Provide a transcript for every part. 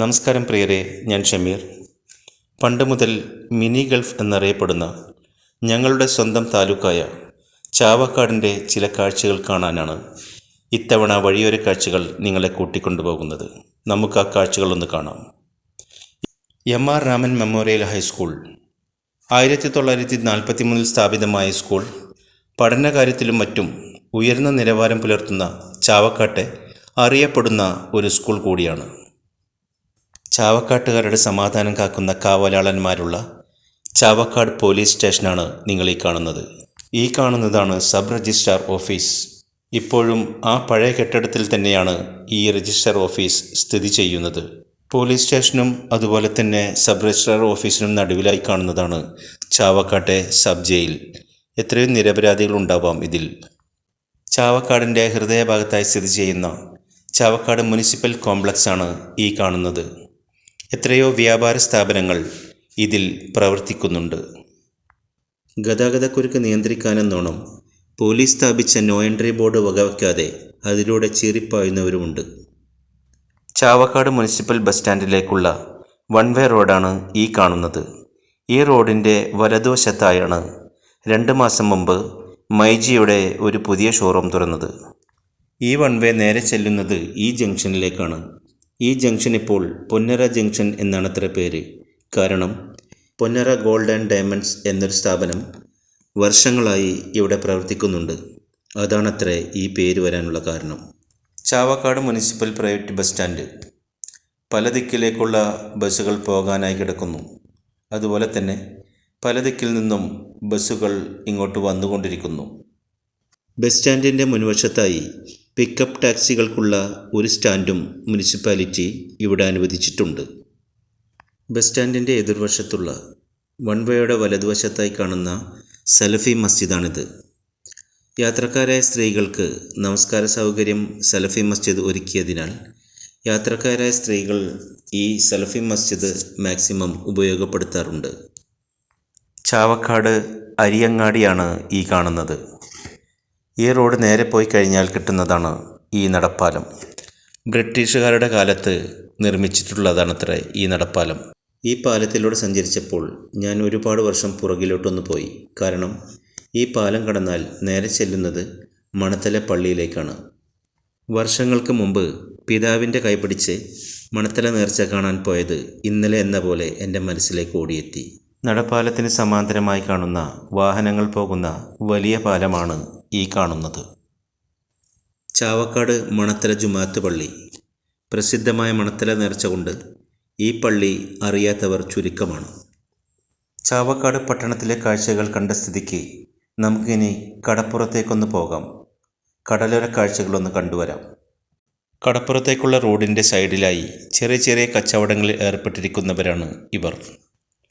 നമസ്കാരം പ്രിയരെ ഞാൻ ഷമീർ. പണ്ട് മുതൽ മിനി ഗൾഫ് എന്നറിയപ്പെടുന്ന ഞങ്ങളുടെ സ്വന്തം താലൂക്കായ ചാവക്കാടിന്റെ ചില കാഴ്ചകൾ കാണാനാണ് ഇത്തവണ വഴിയോര കാഴ്ചകൾ നിങ്ങളെ കൂട്ടിക്കൊണ്ടുപോകുന്നത്. നമുക്ക് ആ കാഴ്ചകളൊന്ന് കാണാം. M R Raman memorial high school. ആയിരത്തി തൊള്ളായിരത്തി നാൽപ്പത്തി മൂന്നിൽ സ്ഥാപിതമായ സ്കൂൾ. പഠനകാര്യത്തിലും മറ്റും ഉയർന്ന നിലവാരം പുലർത്തുന്ന ചാവക്കാട്ടെ അറിയപ്പെടുന്ന ഒരു സ്കൂൾ കൂടിയാണ്. ചാവക്കാട്ടുകാരുടെ സമാധാനം കാക്കുന്ന കാവലാളന്മാരുള്ള ചാവക്കാട് പോലീസ് സ്റ്റേഷനാണ് നിങ്ങൾ ഈ കാണുന്നത്. ഈ കാണുന്നതാണ് സബ് രജിസ്ട്രാർ ഓഫീസ്. ഇപ്പോഴും ആ പഴയ കെട്ടിടത്തിൽ തന്നെയാണ് ഈ രജിസ്ട്രാർ ഓഫീസ് സ്ഥിതി ചെയ്യുന്നത്. പോലീസ് സ്റ്റേഷനും അതുപോലെ തന്നെ സബ് രജിസ്ട്രാർ ഓഫീസിനും നടുവിലായി കാണുന്നതാണ് ചാവക്കാട്ടെ സബ് ജയിൽ. എത്രയും നിരപരാധികൾ ഉണ്ടാവാം ഇതിൽ. ചാവക്കാടിന്റെ ഹൃദയഭാഗത്തായി സ്ഥിതി ചെയ്യുന്ന ചാവക്കാട് മുനിസിപ്പൽ കോംപ്ലക്സാണ് ഈ കാണുന്നത്. എത്രയോ വ്യാപാര സ്ഥാപനങ്ങൾ ഇതിൽ പ്രവർത്തിക്കുന്നുണ്ട്. ഗതാഗതക്കുരുക്ക് നിയന്ത്രിക്കാനെന്നോണം പോലീസ് സ്ഥാപിച്ച നോ എൻട്രി ബോർഡ് വകവയ്ക്കാതെ അതിലൂടെ ചീറിപ്പായുന്നവരുമുണ്ട്. ചാവക്കാട് മുനിസിപ്പൽ ബസ് സ്റ്റാൻഡിലേക്കുള്ള വൺ വേ റോഡാണ് ഈ കാണുന്നത്. ഈ റോഡിന്റെ വലതുവശത്തായാണ് രണ്ട് മാസം മുമ്പ് മൈജിയുടെ ഒരു പുതിയ ഷോറൂം തുറന്നത്. ഈ വൺ വേ നേരെ ചെല്ലുന്നത് ഈ ജംഗ്ഷനിലേക്കാണ്. ഈ ജംഗ്ഷൻ ഇപ്പോൾ പൊന്നര ജംഗ്ഷൻ എന്നാണത്രേ പേര്. കാരണം പൊന്നര ഗോൾഡ് ആൻഡ് ഡയമണ്ട്സ് എന്നൊരു സ്ഥാപനം വർഷങ്ങളായി ഇവിടെ പ്രവർത്തിക്കുന്നുണ്ട്. അതാണത്രേ ഈ പേര് വരാനുള്ള കാരണം. Chavakkad municipal private bus stand. പല ദിക്കിലേക്കുള്ള ബസ്സുകൾ പോകാനായി കിടക്കുന്നു. അതുപോലെ തന്നെ പല ദിക്കിൽ നിന്നും ബസ്സുകൾ ഇങ്ങോട്ട് വന്നുകൊണ്ടിരിക്കുന്നു. ബസ് സ്റ്റാൻഡിന്റെ മുൻവശത്തായി പിക്കപ്പ് ടാക്സികൾക്കുള്ള ഒരു സ്റ്റാൻഡും മുനിസിപ്പാലിറ്റി ഇവിടെ അനുവദിച്ചിട്ടുണ്ട്. ബസ് സ്റ്റാൻഡിന്റെ എതിർവശത്തുള്ള വൺ വേയുടെ വലതുവശത്തായി കാണുന്ന സലഫി മസ്ജിദാണിത്. യാത്രക്കാരായ സ്ത്രീകൾക്ക് നമസ്കാര സൗകര്യം സലഫി മസ്ജിദ് ഒരുക്കിയതിനാൽ യാത്രക്കാരായ സ്ത്രീകൾ ഈ സലഫി മസ്ജിദ് മാക്സിമം ഉപയോഗപ്പെടുത്താറുണ്ട്. ചാവക്കാട് അരിയങ്ങാടിയാണ് ഈ കാണുന്നത്. ഈ റോഡ് നേരെ പോയി കഴിഞ്ഞാൽ കിട്ടുന്നതാണ് ഈ നടപ്പാലം. ബ്രിട്ടീഷുകാരുടെ കാലത്ത് നിർമ്മിച്ചിട്ടുള്ളതാണത്രേ ഈ നടപ്പാലം. ഈ പാലത്തിലൂടെ സഞ്ചരിച്ചപ്പോൾ ഞാൻ ഒരുപാട് വർഷം പുറകിലോട്ടൊന്ന് പോയി. കാരണം ഈ പാലം കടന്നാൽ നേരെ ചെല്ലുന്നത് മണത്തല പള്ളിയിലേക്കാണ്. വർഷങ്ങൾക്ക് മുമ്പ് പിതാവിന്റെ കൈപിടിച്ച് മണത്തല നേർച്ച കാണാൻ പോയത് ഇന്നലെ എന്ന പോലെ എന്റെ മനസ്സിലേക്ക് ഓടിയെത്തി. നടപ്പാലത്തിന് സമാന്തരമായി കാണുന്ന വാഹനങ്ങൾ പോകുന്ന വലിയ പാലമാണ് ഈ കാണുന്നത്. ചാവക്കാട് മണത്തല ജുമാത്ത് പള്ളി. പ്രസിദ്ധമായ മണത്തല നേർച്ച കൊണ്ട് ഈ പള്ളി അറിയാത്തവർ ചുരുക്കമാണ്. ചാവക്കാട് പട്ടണത്തിലെ കാഴ്ചകൾ കണ്ട സ്ഥിതിക്ക് നമുക്കിനി കടപ്പുറത്തേക്കൊന്ന് പോകാം. കടലോര കാഴ്ചകളൊന്ന് കണ്ടുവരാം. കടപ്പുറത്തേക്കുള്ള റോഡിന്റെ സൈഡിലായി ചെറിയ ചെറിയ കച്ചവടങ്ങളിൽ ഏർപ്പെട്ടിരിക്കുന്നവരാണ് ഇവർ.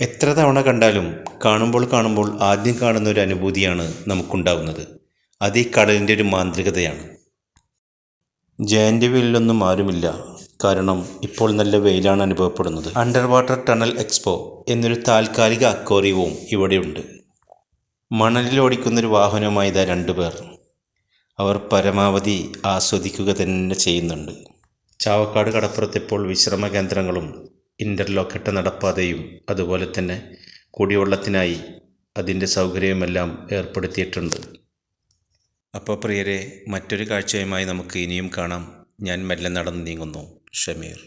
എത്ര തവണ കണ്ടാലും കാണുമ്പോൾ കാണുമ്പോൾ ആദ്യം കാണുന്ന ഒരു അനുഭൂതിയാണ് നമുക്കുണ്ടാകുന്നത് അത് ഈ കടലിന്റെ ഒരു മാന്ത്രികതയാണ്. ജയന്റെ വീലിലൊന്നും ആരുമില്ല. കാരണം ഇപ്പോൾ നല്ല വെയിലാണ് അനുഭവപ്പെടുന്നത്. അണ്ടർ വാട്ടർ ടണൽ എക്സ്പോ എന്നൊരു താൽക്കാലിക അക്വേറിയവും ഇവിടെയുണ്ട്. മണലിൽ ഓടിക്കുന്നൊരു വാഹനവുമായി ഇതാ രണ്ടുപേർ അവർ പരമാവധി ആസ്വദിക്കുക തന്നെ ചെയ്യുന്നുണ്ട്. ചാവക്കാട് കടപ്പുറത്ത് വിശ്രമ കേന്ദ്രങ്ങളും ഇന്റർലോക്കിട്ട നടപ്പാതയും അതുപോലെ തന്നെ കുടിവെള്ളത്തിനായി അതിന്റെ സൗകര്യമെല്ലാം ഏർപ്പെടുത്തിയിട്ടുണ്ട്. അപ്പോൾ പ്രിയരെ മറ്റൊരു കാഴ്ചയുമായി നമുക്ക് ഇനിയും കാണാം. ഞാൻ മെല്ലെ നടന്ന് നീങ്ങുന്നു. ഷമീർ.